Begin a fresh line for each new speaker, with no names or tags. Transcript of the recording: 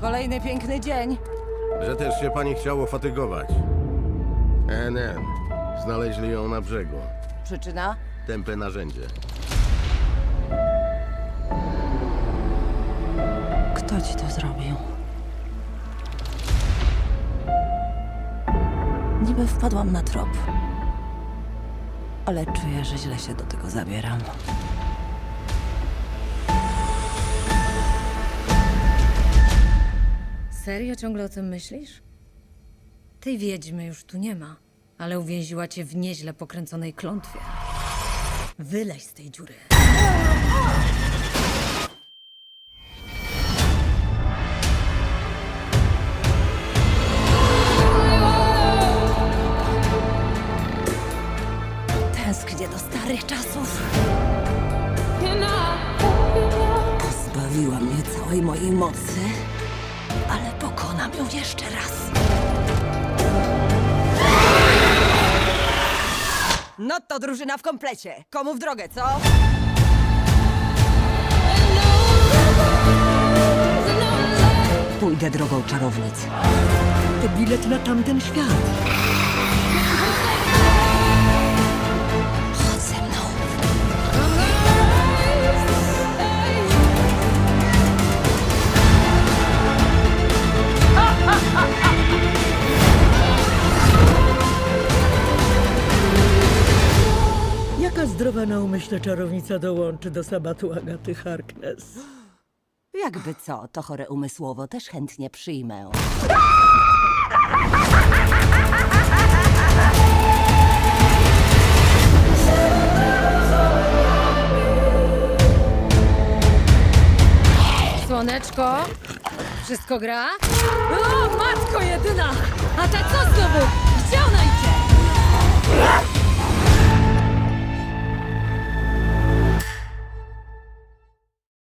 Kolejny piękny dzień.
Że też się pani chciało fatygować. NN. Znaleźli ją na brzegu.
Przyczyna?
Tępe narzędzie.
Kto ci to zrobił? Niby wpadłam na trop. Ale czuję, że źle się do tego zabieram.
Serio ciągle o tym myślisz? Tej wiedźmy już tu nie ma, ale uwięziła cię w nieźle pokręconej klątwie. Wyleź z tej dziury.
Starych czasów. Pozbawiła mnie całej mojej mocy, ale pokonam ją jeszcze raz. No to drużyna w komplecie. Komu w drogę, co? Pójdę drogą czarownic. To bilet na tamten świat.
Zdrowa na umyśle czarownica dołączy do sabatu Agaty Harkness?
Jakby co, to chore umysłowo też chętnie przyjmę.
Słoneczko? Wszystko gra? O, matko jedyna! A ta co znowu?